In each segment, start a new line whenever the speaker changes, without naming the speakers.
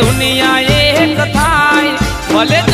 દુનિયા એક થાય. ભલે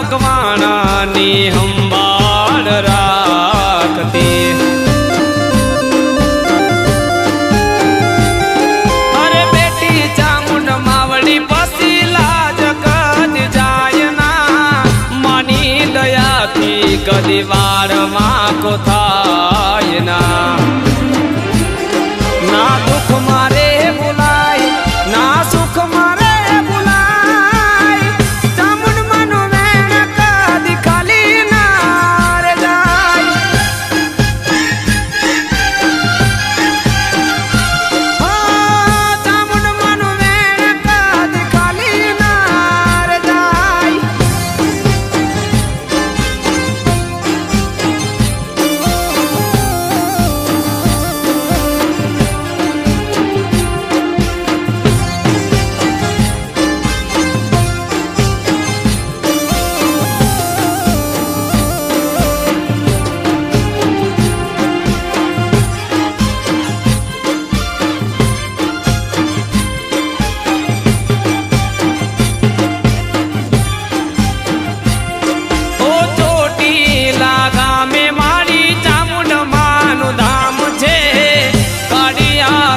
મકવાણાની હંબાળ રાખતી અરે બેટી ચામુંડ માવડી પસી લાજ કદ જાય ના માની દયાથી કદી વારમાં કોથાય ના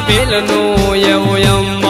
વેલનો યવયમ